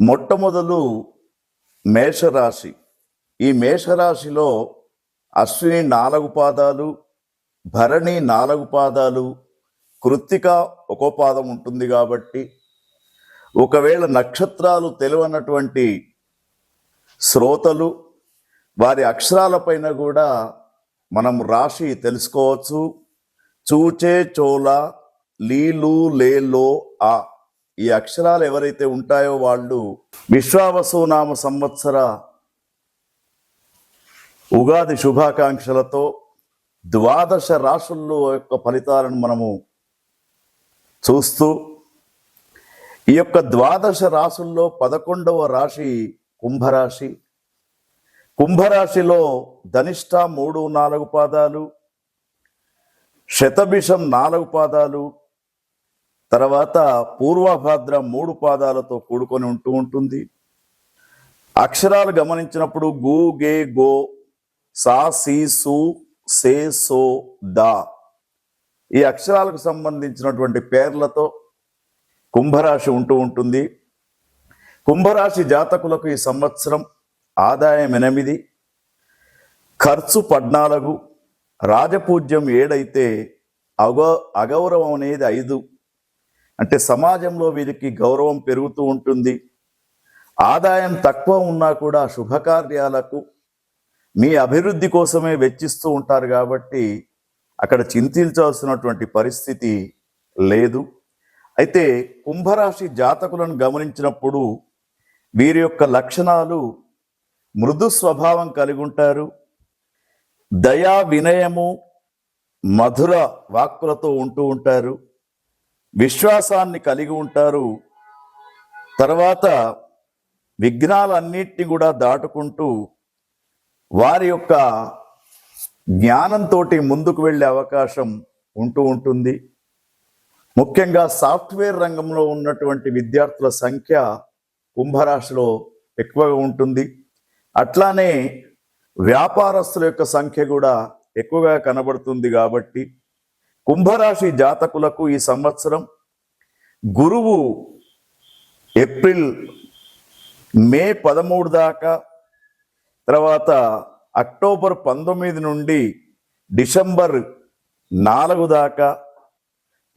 మొట్టమొదలు మేషరాశి. ఈ మేషరాశిలో అశ్విని నాలుగు పాదాలు భరణి నాలుగు పాదాలు కృత్తిక ఒక్కో పాదం ఉంటుంది కాబట్టి ఒకవేళ నక్షత్రాలు తెలియనటువంటి శ్రోతలు వారి అక్షరాలపైన కూడా మనం రాశి తెలుసుకోవచ్చు. చూచే చోల లీలు లేలో ఆ. ఈ అక్షరాలు ఎవరైతే ఉంటాయో వాళ్ళు విశ్వావసునామ సంవత్సర ఉగాది శుభాకాంక్షలతో ద్వాదశ రాశుల్లో యొక్క ఫలితాలను మనము చూస్తూ ఈ యొక్క ద్వాదశ రాశుల్లో పదకొండవ రాశి కుంభరాశి. కుంభరాశిలో ధనిష్ట మూడు నాలుగు పాదాలు శతభిషం నాలుగు పాదాలు తర్వాత పూర్వభాద్ర మూడు పాదాలతో కూడుకొని ఉంటూ ఉంటుంది. అక్షరాలు గమనించినప్పుడు గు గే గో సా సి సు సే సో దా ఈ అక్షరాలకు సంబంధించినటువంటి పేర్లతో కుంభరాశి ఉంటూ ఉంటుంది. కుంభరాశి జాతకులకు ఈ సంవత్సరం ఆదాయం ఎనిమిది. ఖర్చు పద్నాలుగు. రాజపూజ్యం ఏడైతే అగ అగౌరవం అనేది ఐదు. అంటే సమాజంలో వీరికి గౌరవం పెరుగుతూ ఉంటుంది. ఆదాయం తక్కువ ఉన్నా కూడా శుభకార్యాలకు మీ అభివృద్ధి కోసమే వెచ్చిస్తూ ఉంటారు కాబట్టి అక్కడ చింతించాల్సినటువంటి పరిస్థితి లేదు. అయితే కుంభరాశి జాతకులను గమనించినప్పుడు వీరి యొక్క లక్షణాలు మృదు స్వభావం కలిగి ఉంటారు. దయా వినయము మధుర వాక్కులతో ఉంటూ ఉంటారు. విశ్వాసాన్ని కలిగి ఉంటారు. తర్వాత విఘ్నాలన్నిటిని కూడా దాటుకుంటూ వారి యొక్క జ్ఞానంతో ముందుకు వెళ్ళే అవకాశం ఉంటూ ఉంటుంది. ముఖ్యంగా సాఫ్ట్వేర్ రంగంలో ఉన్నటువంటి విద్యార్థుల సంఖ్య కుంభరాశిలో ఎక్కువగా ఉంటుంది. అట్లానే వ్యాపారస్తుల యొక్క సంఖ్య కూడా ఎక్కువగా కనబడుతుంది కాబట్టి కుంభరాశి జాతకులకు ఈ సంవత్సరం గురువు ఏప్రిల్ మే పదమూడు దాకా తర్వాత అక్టోబర్ పంతొమ్మిది నుండి డిసెంబర్ నాలుగు దాకా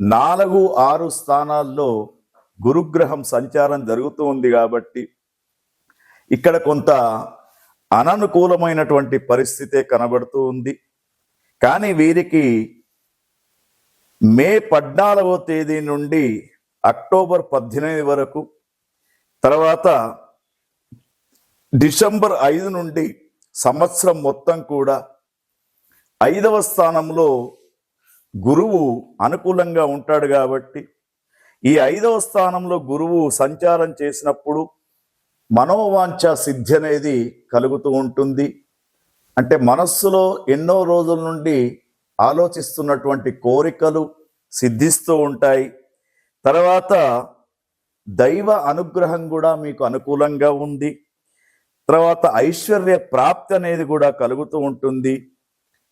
నాలుగు ఆరు స్థానాల్లో గురుగ్రహం సంచారం జరుగుతూ ఉంది కాబట్టి ఇక్కడ కొంత అననుకూలమైనటువంటి పరిస్థితే కనబడుతూ ఉంది. కానీ వీరికి మే పద్నాలుగో తేదీ నుండి అక్టోబర్ పద్దెనిమిది వరకు తర్వాత డిసెంబర్ ఐదు నుండి సంవత్సరం మొత్తం కూడా ఐదవ స్థానంలో గురువు అనుకూలంగా ఉంటాడు కాబట్టి ఈ ఐదవ స్థానంలో గురువు సంచారం చేసినప్పుడు మనోవాంఛ సిద్ధి అనేది కలుగుతూ ఉంటుంది. అంటే మనస్సులో ఎన్నో రోజుల నుండి ఆలోచిస్తున్నటువంటి కోరికలు సిద్ధిస్తూ ఉంటాయి. తర్వాత దైవ అనుగ్రహం కూడా మీకు అనుకూలంగా ఉంది. తర్వాత ఐశ్వర్య ప్రాప్తి అనేది కూడా కలుగుతూ ఉంటుంది.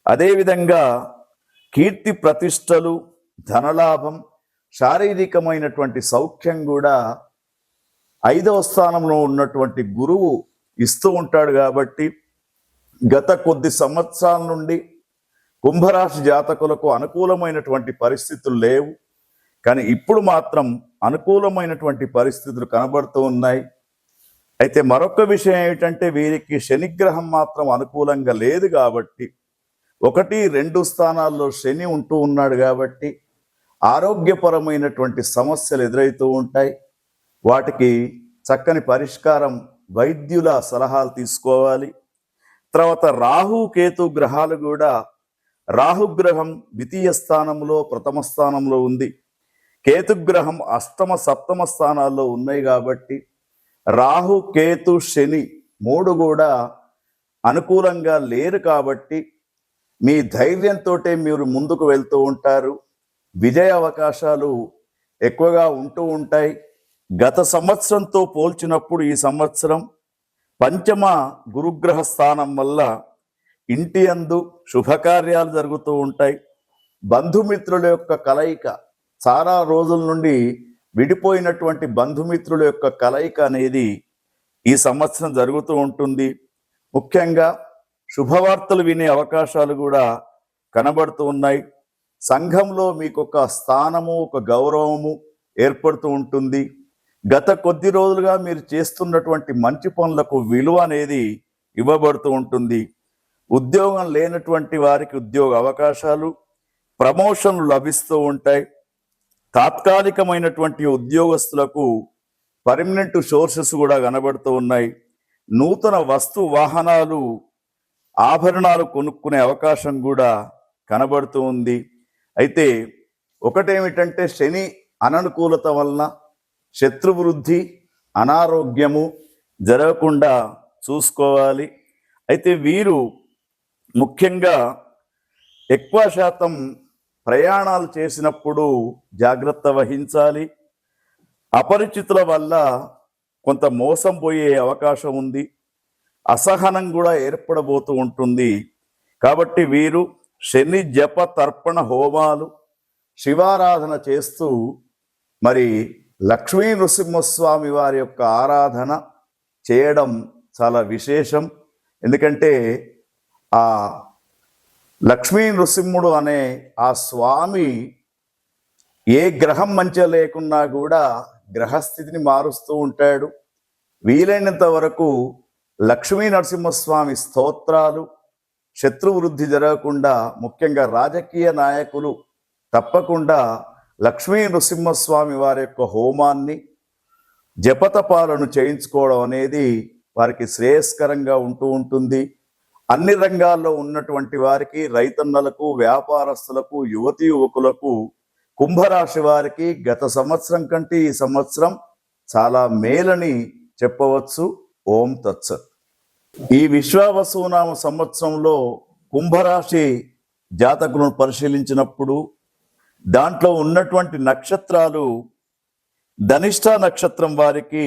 అదేవిధంగా కీర్తి ప్రతిష్టలు ధనలాభం శారీరకమైనటువంటి సౌఖ్యం కూడా ఐదవ స్థానంలో ఉన్నటువంటి గురువు ఇస్తూ ఉంటాడు కాబట్టి గత కొద్ది సంవత్సరాల నుండి కుంభరాశి జాతకులకు అనుకూలమైనటువంటి పరిస్థితులు లేవు. కానీ ఇప్పుడు మాత్రం అనుకూలమైనటువంటి పరిస్థితులు కనబడుతూ ఉన్నాయి. అయితే మరొక విషయం ఏమిటంటే వీరికి శనిగ్రహం మాత్రం అనుకూలంగా లేదు కాబట్టి ఒకటి రెండు స్థానాల్లో శని ఉంటూ ఉన్నాడు కాబట్టి ఆరోగ్యపరమైనటువంటి సమస్యలు ఎదురవుతూ ఉంటాయి. వాటికి చక్కని పరిష్కారం వైద్యుల సలహాలు తీసుకోవాలి. తర్వాత రాహు కేతు గ్రహాలు కూడా రాహుగ్రహం ద్వితీయ స్థానంలో ప్రథమ స్థానంలో ఉంది. కేతుగ్రహం అష్టమ సప్తమ స్థానాల్లో ఉన్నాయి కాబట్టి రాహు కేతు శని మూడు కూడా అనుకూలంగా లేరు కాబట్టి మీ ధైర్యంతో మీరు ముందుకు వెళ్తూ ఉంటారు. విజయ అవకాశాలు ఎక్కువగా ఉంటూ ఉంటాయి. గత సంవత్సరంతో పోల్చినప్పుడు ఈ సంవత్సరం పంచమ గురుగ్రహ స్థానం వల్ల ఇంటి అందు శుభకార్యాలు జరుగుతూ ఉంటాయి. బంధుమిత్రుల యొక్క కలయిక చాలా రోజుల నుండి విడిపోయినటువంటి బంధుమిత్రుల యొక్క కలయిక అనేది ఈ సంవత్సరం జరుగుతూ ఉంటుంది. ముఖ్యంగా శుభవార్తలు వినే అవకాశాలు కూడా కనబడుతూ ఉన్నాయి. సంఘంలో మీకు ఒక స్థానము ఒక గౌరవము ఏర్పడుతూ ఉంటుంది. గత కొద్ది రోజులుగా మీరు చేస్తున్నటువంటి మంచి పనులకు విలువ అనేది ఇవ్వబడుతూ ఉంటుంది. ఉద్యోగం లేనటువంటి వారికి ఉద్యోగ అవకాశాలు ప్రమోషన్లు లభిస్తూ ఉంటాయి. తాత్కాలికమైనటువంటి ఉద్యోగస్తులకు పర్మనెంట్ సోర్సెస్ కూడా కనబడుతూ ఉన్నాయి. నూతన వస్తు వాహనాలు ఆభరణాలు కొనుక్కునే అవకాశం కూడా కనబడుతూ ఉంది. అయితే ఒకటేమిటంటే శని అననుకూలత వలన శత్రువృద్ధి అనారోగ్యము జరగకుండా చూసుకోవాలి. అయితే వీరు ముఖ్యంగా ఎక్కువ శాతం ప్రయాణాలు చేసినప్పుడు జాగ్రత్త వహించాలి. అపరిచితుల వల్ల కొంత మోసం పోయే అవకాశం ఉంది. అసహనం కూడా ఏర్పడబోతూ ఉంటుంది. కాబట్టి వీరు శని జప తర్పణ హోమాలు శివారాధన చేస్తూ మరి లక్ష్మీ నృసింహస్వామి వారి యొక్క ఆరాధన చేయడం చాలా విశేషం. ఎందుకంటే ఆ లక్ష్మీ నృసింహుడు అనే ఆ స్వామి ఏ గ్రహం మంచిగా లేకున్నా కూడా గ్రహస్థితిని మారుస్తూ ఉంటాడు. వీలైనంత వరకు లక్ష్మీ నరసింహస్వామి స్తోత్రాలు శత్రువృద్ధి జరగకుండా ముఖ్యంగా రాజకీయ నాయకులు తప్పకుండా లక్ష్మీ నృసింహస్వామి వారి యొక్క హోమాన్ని జపతపాలను చేయించుకోవడం అనేది వారికి శ్రేయస్కరంగా ఉంటూ ఉంటుంది. అన్ని రంగాల్లో ఉన్నటువంటి వారికి రైతన్నలకు వ్యాపారస్తులకు యువతి యువకులకు కుంభరాశి వారికి గత సంవత్సరం కంటే ఈ సంవత్సరం చాలా మేలని చెప్పవచ్చు. ఓం తత్సత్ ఈ విశ్వావసునామ సంవత్సరంలో కుంభరాశి జాతకులను పరిశీలించినప్పుడు దాంట్లో ఉన్నటువంటి నక్షత్రాలు ధనిష్ట నక్షత్రం వారికి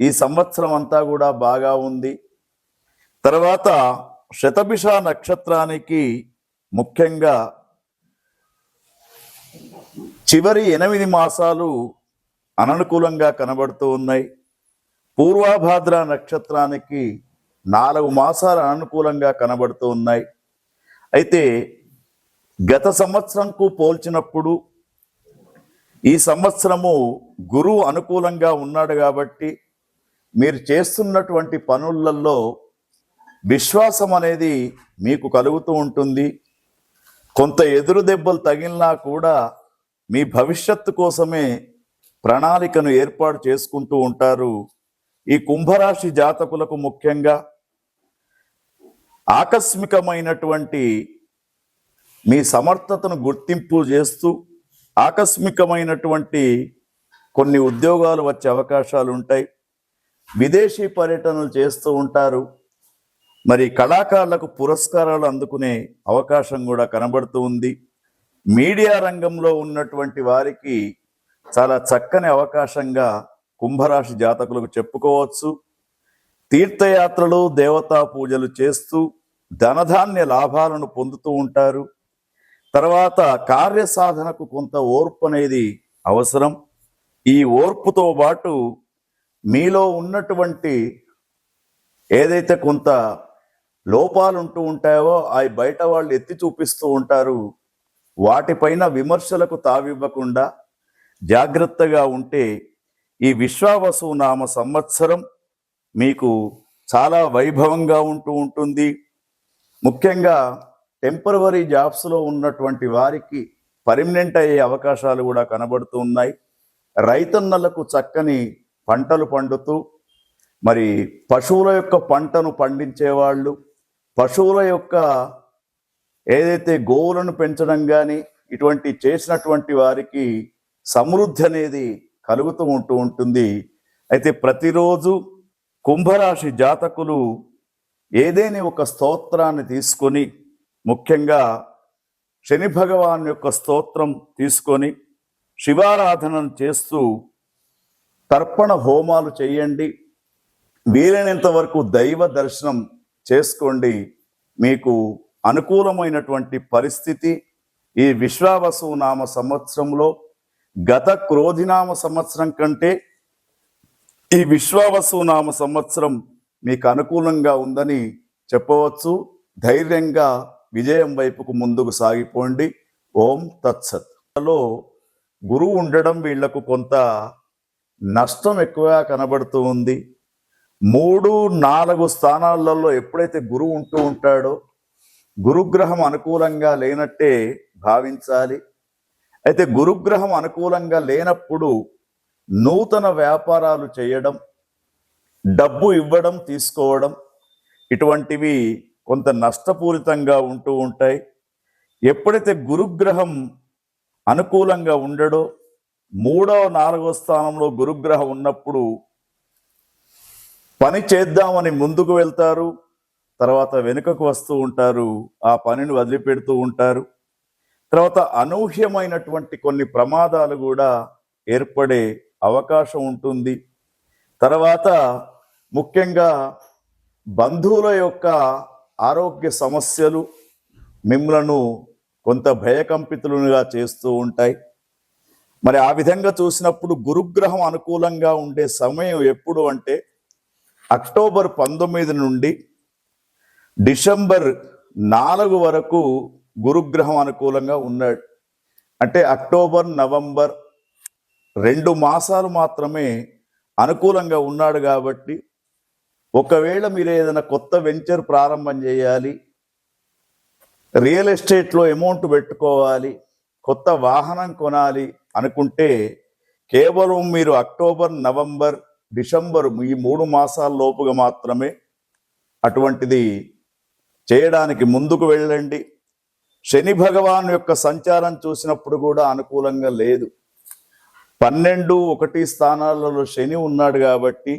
ఈ సంవత్సరం అంతా కూడా బాగా ఉంది. తర్వాత శతభిష నక్షత్రానికి ముఖ్యంగా చివరి ఎనిమిది మాసాలు అననుకూలంగా కనబడుతూ ఉన్నాయి. పూర్వాభాద్ర నక్షత్రానికి నాలుగు మాసాలు అనుకూలంగా కనబడుతూ ఉన్నాయి. అయితే గత సంవత్సరంకు పోల్చినప్పుడు ఈ సంవత్సరము గురువు అనుకూలంగా ఉన్నాడు కాబట్టి మీరు చేస్తున్నటువంటి పనులలో విశ్వాసం అనేది మీకు కలుగుతూ ఉంటుంది. కొంత ఎదురు దెబ్బలు తగిలినా కూడా మీ భవిష్యత్తు కోసమే ప్రణాళికను ఏర్పాటు చేసుకుంటూ ఉంటారు. ఈ కుంభరాశి జాతకులకు ముఖ్యంగా ఆకస్మికమైనటువంటి మీ సమర్థతను గుర్తింపు చేస్తూ ఆకస్మికమైనటువంటి కొన్ని ఉద్యోగాలు వచ్చే అవకాశాలు ఉంటాయి. విదేశీ పర్యటనలు చేస్తూ ఉంటారు. మరి కళాకారులకు పురస్కారాలు అందుకునే అవకాశం కూడా కనబడుతూ ఉంది. మీడియా రంగంలో ఉన్నటువంటి వారికి చాలా చక్కని అవకాశంగా కుంభరాశి జాతకులకు చెప్పుకోవచ్చు. తీర్థయాత్రలు దేవతా పూజలు చేస్తూ ధనధాన్య లాభాలను పొందుతూ ఉంటారు. తర్వాత కార్యసాధనకు కొంత ఓర్పు అనేది అవసరం. ఈ ఓర్పుతో పాటు మీలో ఉన్నటువంటి ఏదైతే కొంత లోపాలు ఉంటూ ఉంటాయో అవి బయట వాళ్ళు ఎత్తి చూపిస్తూ ఉంటారు. వాటిపైన విమర్శలకు తావివ్వకుండా జాగ్రత్తగా ఉంటే ఈ విశ్వావసు నామ సంవత్సరం మీకు చాలా వైభవంగా ఉంటూ ఉంటుంది. ముఖ్యంగా టెంపరవరీ జాబ్స్లో ఉన్నటువంటి వారికి పర్మనెంట్ అయ్యే అవకాశాలు కూడా కనబడుతూ ఉన్నాయి. రైతన్నలకు చక్కని పంటలు పండుతూ మరి పశువుల యొక్క పంటను పండించేవాళ్ళు పశువుల యొక్క ఏదైతే గోవులను పెంచడం కానీ ఇటువంటి చేసినటువంటి వారికి సమృద్ధి అనేది కలుగుతూ ఉంటూ ఉంటుంది. అయితే ప్రతిరోజు కుంభరాశి జాతకులు ఏదేని ఒక స్తోత్రాన్ని తీసుకొని ముఖ్యంగా శని భగవాన్ యొక్క స్తోత్రం తీసుకొని శివారాధనను చేస్తూ తర్పణ హోమాలు చేయండి. వీలైనంత వరకు దైవ దర్శనం చేసుకోండి. మీకు అనుకూలమైనటువంటి పరిస్థితి ఈ విశ్వావసు నామ సంవత్సరంలో గత క్రోధినామ సంవత్సరం కంటే ఈ విశ్వావసు నామ సంవత్సరం మీకు అనుకూలంగా ఉందని చెప్పవచ్చు. ధైర్యంగా విజయం వైపుకు ముందుకు సాగిపోండి. ఓం తత్సత్. లో గురువు ఉండడం వీళ్ళకు కొంత నష్టం ఎక్కువగా కనబడుతూ ఉంది. మూడు నాలుగు స్థానాలలో ఎప్పుడైతే గురువు ఉంటూ ఉంటాడో గురుగ్రహం అనుకూలంగా లేనట్టే భావించాలి. అయితే గురుగ్రహం అనుకూలంగా లేనప్పుడు నూతన వ్యాపారాలు చేయడం డబ్బు ఇవ్వడం తీసుకోవడం ఇటువంటివి కొంత నష్టపూరితంగా ఉంటూ ఉంటాయి. ఎప్పుడైతే గురుగ్రహం అనుకూలంగా ఉండడో మూడవ నాలుగవ స్థానంలో గురుగ్రహం ఉన్నప్పుడు పని చేద్దామని ముందుకు వెళ్తారు తర్వాత వెనుకకు వస్తూ ఉంటారు ఆ పనిని వదిలిపెడుతూ ఉంటారు. తర్వాత అనూహ్యమైనటువంటి కొన్ని ప్రమాదాలు కూడా ఏర్పడే అవకాశం ఉంటుంది. తర్వాత ముఖ్యంగా బంధువుల యొక్క ఆరోగ్య సమస్యలు మిమ్మలను కొంత భయకంపితులుగా చేస్తూ ఉంటాయి. మరి ఆ విధంగా చూసినప్పుడు గురుగ్రహం అనుకూలంగా ఉండే సమయం ఎప్పుడు అంటే అక్టోబర్ పంతొమ్మిది నుండి డిసెంబర్ నాలుగు వరకు గురుగ్రహం అనుకూలంగా ఉన్నాడు. అంటే అక్టోబర్ నవంబర్ రెండు మాసాలు మాత్రమే అనుకూలంగా ఉన్నాడు కాబట్టి ఒకవేళ మీరు ఏదైనా కొత్త వెంచర్ ప్రారంభం చేయాలి రియల్ ఎస్టేట్లో అమౌంట్ పెట్టుకోవాలి కొత్త వాహనం కొనాలి అనుకుంటే కేవలం మీరు అక్టోబర్ నవంబర్ డిసెంబర్ ఈ మూడు మాసాల లోపుగా మాత్రమే అటువంటిది చేయడానికి ముందుకు వెళ్ళండి. శని భగవాన్ యొక్క సంచారం చూసినప్పుడు కూడా అనుకూలంగా లేదు. పన్నెండు ఒకటి స్థానాలలో శని ఉన్నాడు కాబట్టి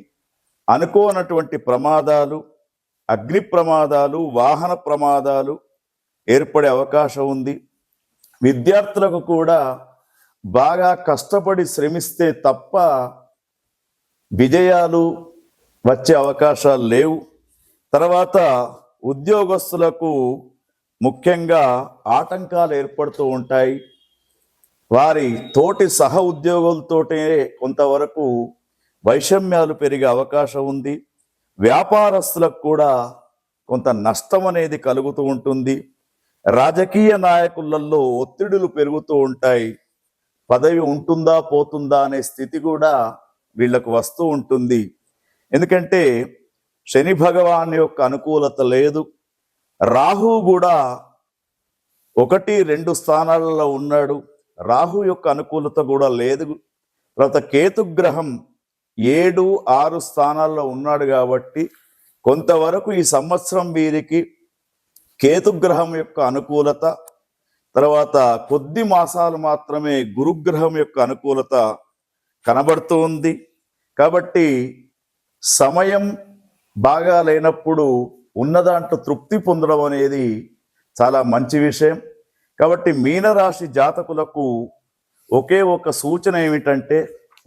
అనుకోనటువంటి ప్రమాదాలు అగ్ని ప్రమాదాలు వాహన ప్రమాదాలు ఏర్పడే అవకాశం ఉంది. విద్యార్థులకు కూడా బాగా కష్టపడి శ్రమిస్తే తప్ప విజయాలు వచ్చే అవకాశాలు లేవు. తర్వాత ఉద్యోగస్తులకు ముఖ్యంగా ఆటంకాలు ఏర్పడుతూ ఉంటాయి. వారి తోటి సహ ఉద్యోగులతోటే కొంతవరకు వైషమ్యాలు పెరిగే అవకాశం ఉంది. వ్యాపారస్తులకు కూడా కొంత నష్టం అనేది కలుగుతూ ఉంటుంది. రాజకీయ నాయకులలో ఒత్తిడులు పెరుగుతూ ఉంటాయి. పదవి ఉంటుందా పోతుందా అనే స్థితి కూడా వీళ్ళకు వస్తూ ఉంటుంది. ఎందుకంటే శని భగవాన్ యొక్క అనుకూలత లేదు. రాహు కూడా ఒకటి రెండు స్థానాలలో ఉన్నాడు. రాహు యొక్క అనుకూలత కూడా లేదు. తర్వాత కేతుగ్రహం ఏడు ఆరు స్థానాల్లో ఉన్నాడు కాబట్టి కొంతవరకు ఈ సంవత్సరం వీరికి కేతుగ్రహం యొక్క అనుకూలత తర్వాత కొద్ది మాసాలు మాత్రమే గురుగ్రహం యొక్క అనుకూలత కనబడుతూ ఉంది. కాబట్టి సమయం బాగా లేనప్పుడు ఉన్న దాంట్లో తృప్తి పొందడం అనేది చాలా మంచి విషయం. కాబట్టి మీనరాశి జాతకులకు ఒకే ఒక సూచన ఏమిటంటే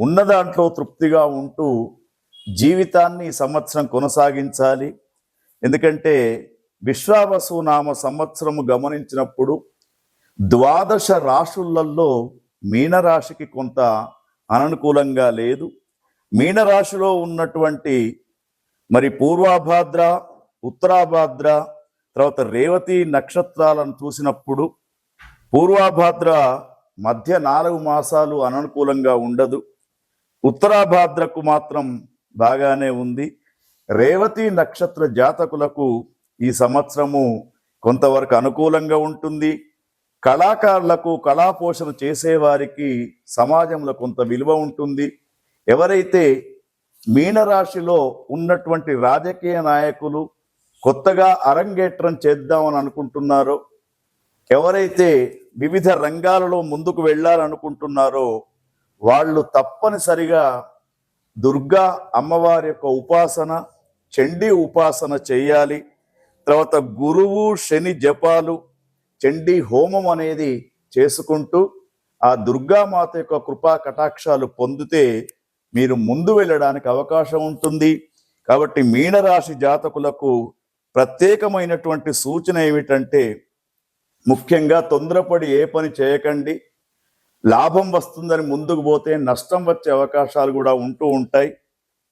ఉన్న దాంట్లో తృప్తిగా ఉంటూ జీవితాన్ని సంవత్సరం కొనసాగించాలి. ఎందుకంటే విశ్వావసు నామ సంవత్సరము గమనించినప్పుడు ద్వాదశ రాశులలో మీనరాశికి కొంత అననుకూలంగా లేదు. మీనరాశిలో ఉన్నటువంటి మరి పూర్వాభాద్ర ఉత్తరాభాద్ర తర్వాత రేవతి నక్షత్రాలను చూసినప్పుడు పూర్వాభాద్ర మధ్య నాలుగు మాసాలు అననుకూలంగా ఉండదు. ఉత్తరాభాద్రకు మాత్రం బాగానే ఉంది. రేవతి నక్షత్ర జాతకులకు ఈ సంవత్సరము కొంతవరకు అనుకూలంగా ఉంటుంది. కళాకారులకు కళాపోషణ చేసేవారికి సమాజంలో కొంత విలువ ఉంటుంది. ఎవరైతే మీనరాశిలో ఉన్నటువంటి రాజకీయ నాయకులు కొత్తగా అరంగేట్రం చేద్దామని అనుకుంటున్నారో ఎవరైతే వివిధ రంగాలలో ముందుకు వెళ్ళాలనుకుంటున్నారో వాళ్ళు తప్పనిసరిగా దుర్గా అమ్మవారి యొక్క ఉపాసన చండీ ఉపాసన చేయాలి. తర్వాత గురువు శని జపాలు చండీ హోమం అనేది చేసుకుంటూ ఆ దుర్గామాత యొక్క కృపా కటాక్షాలు పొందితే మీరు ముందు వెళ్ళడానికి అవకాశం ఉంటుంది. కాబట్టి మీనరాశి జాతకులకు ప్రత్యేకమైనటువంటి సూచన ఏమిటంటే ముఖ్యంగా తొందరపడి ఏ పని చేయకండి. లాభం వస్తుందని ముందుకు పోతే నష్టం వచ్చే అవకాశాలు కూడా ఉంటూ ఉంటాయి.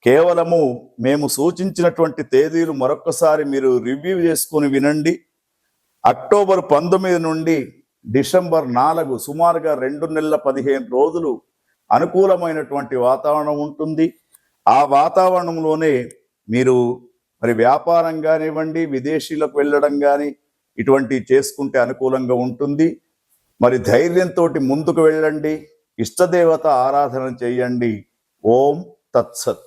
కేవలము మేము సూచించినటువంటి తేదీలు మరొకసారి మీరు రివ్యూ చేసుకొని వినండి. అక్టోబర్ పంతొమ్మిది నుండి డిసెంబర్ నాలుగు సుమారుగా రెండు నెలల పదిహేను రోజులు అనుకూలమైనటువంటి వాతావరణం ఉంటుంది. ఆ వాతావరణంలోనే మీరు మరి వ్యాపారం కానివ్వండి విదేశీలకు వెళ్ళడం కానీ ఇటువంటి చేసుకుంటే అనుకూలంగా ఉంటుంది. మరి ధైర్యంతో ముందుకు వెళ్ళండి. ఇష్టదేవత ఆరాధన చేయండి. ఓం తత్సత్.